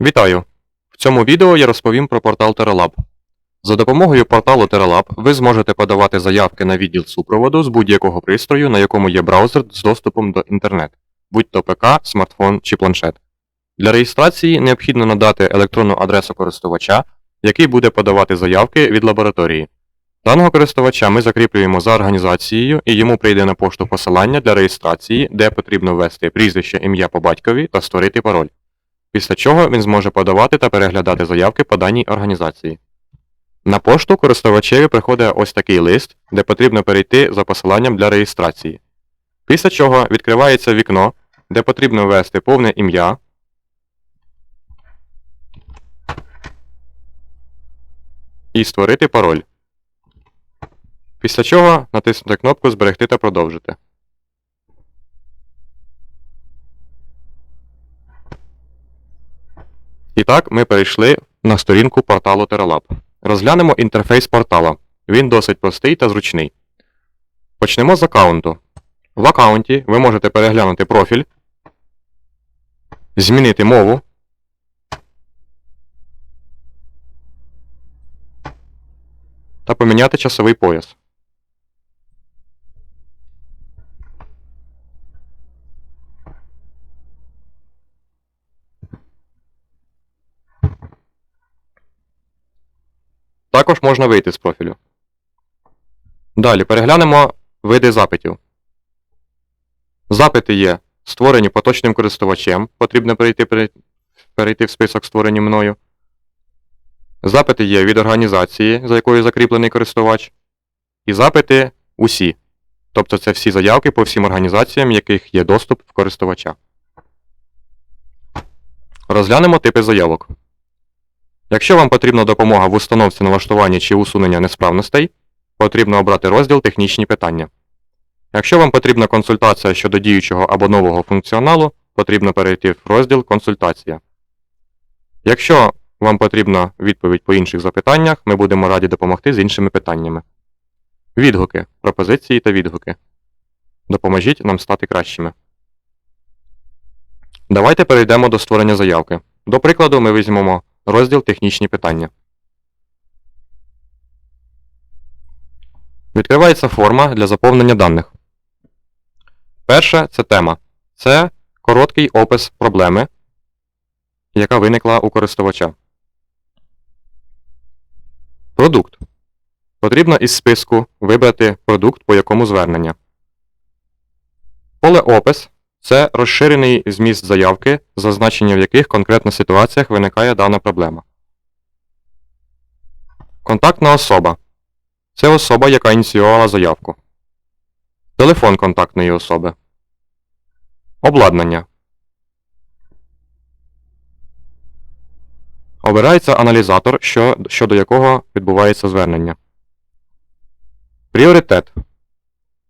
Вітаю! В цьому відео я розповім про портал TerraLab. За допомогою порталу TerraLab ви зможете подавати заявки на відділ супроводу з будь-якого пристрою, на якому є браузер з доступом до інтернету, будь то ПК, смартфон чи планшет. Для реєстрації необхідно надати електронну адресу користувача, який буде подавати заявки від лабораторії. Даного користувача ми закріплюємо за організацією і йому прийде на пошту посилання для реєстрації, де потрібно ввести прізвище, ім'я по батькові та створити пароль. Після чого він зможе подавати та переглядати заявки по даній організації. На пошту користувачеві приходить ось такий лист, де потрібно перейти за посиланням для реєстрації. Після чого відкривається вікно, де потрібно ввести повне ім'я, і створити пароль. Після чого натиснути кнопку Зберегти та продовжити. І так, ми перейшли на сторінку порталу TerraLab. Розглянемо інтерфейс портала. Він досить простий та зручний. Почнемо з аккаунту. В аккаунті ви можете переглянути профіль, змінити мову, та поміняти часовий пояс. Також можна вийти з профілю. Далі переглянемо види запитів. Запити є створені поточним користувачем, потрібно перейти, перейти в список створені мною. Запити є від організації, за якою закріплений користувач. І запити усі. Тобто це всі заявки по всім організаціям, яких є доступ в користувача. Розглянемо типи заявок. Якщо вам потрібна допомога в установці налаштуванні чи усунення несправностей, потрібно обрати розділ Технічні питання. Якщо вам потрібна консультація щодо діючого або нового функціоналу, потрібно перейти в розділ Консультація. Якщо вам потрібна відповідь по інших запитаннях, ми будемо раді допомогти з іншими питаннями. Відгуки, пропозиції та відгуки. Допоможіть нам стати кращими. Давайте перейдемо до створення заявки. До прикладу, ми візьмемо розділ Технічні питання. Відкривається форма для заповнення даних. Перше це тема. Це короткий опис проблеми, яка виникла у користувача. Продукт. Потрібно із списку вибрати продукт, по якому звернення. Поле опис це розширений зміст заявки, зазначення в яких конкретно ситуаціях виникає дана проблема. Контактна особа. Це особа, яка ініціювала заявку. Телефон контактної особи. Обладнання. Обирається аналізатор, що, щодо якого відбувається звернення. Пріоритет.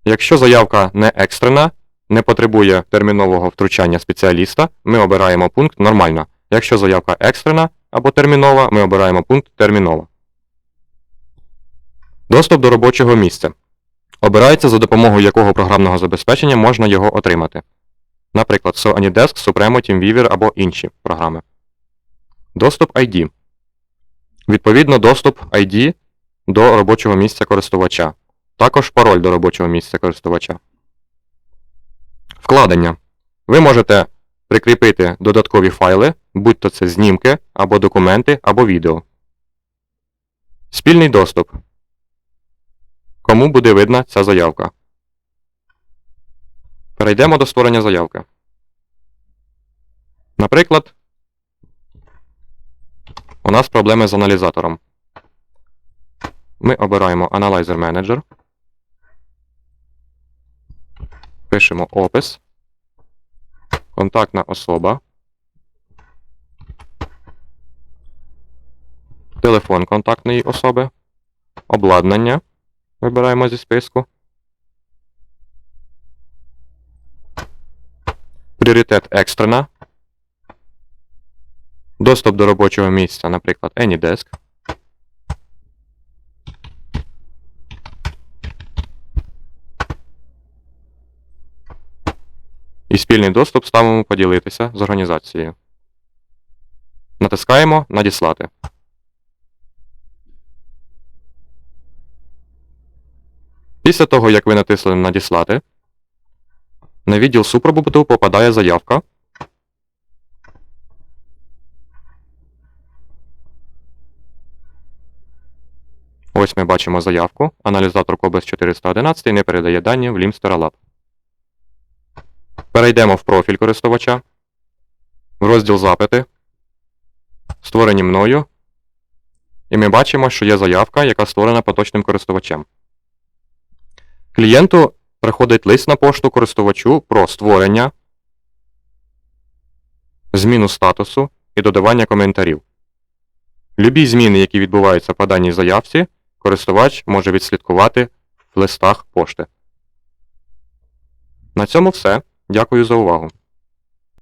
Якщо заявка не екстрена, не потребує термінового втручання спеціаліста, ми обираємо пункт Нормальна. Якщо заявка екстрена або термінова, ми обираємо пункт Термінова. Доступ до робочого місця. Обирається за допомогою якого програмного забезпечення можна його отримати. Наприклад, AnyDesk, Supremo, TeamViewer або інші програми. Доступ ID. Відповідно, доступ ID до робочого місця користувача. Також пароль до робочого місця користувача. Вкладення. Ви можете прикріпити додаткові файли, будь то це знімки, або документи, або відео. Спільний доступ. Кому буде видна ця заявка? Перейдемо до створення заявки. Наприклад, у нас проблеми з аналізатором. Ми обираємо Analyzer Manager. Пишемо опис. Контактна особа. Телефон контактної особи. Обладнання. Вибираємо зі списку. Пріоритет екстрена. Доступ до робочого місця, наприклад, AnyDesk. І спільний доступ ставимо поділитися з організацією. Натискаємо Надіслати. Після того, як ви натисли Надіслати, на відділ супроводу попадає заявка. Ось ми бачимо заявку. Аналізатор Cobas 411 не передає дані в LIMS TerraLab. Перейдемо в профіль користувача, в розділ Запити, створені мною. І ми бачимо, що є заявка, яка створена поточним користувачем. Клієнту приходить лист на пошту користувачу про створення, зміну статусу і додавання коментарів. Любі зміни, які відбуваються по даній заявці, користувач може відслідкувати в листах пошти. На цьому все. Дякую за увагу.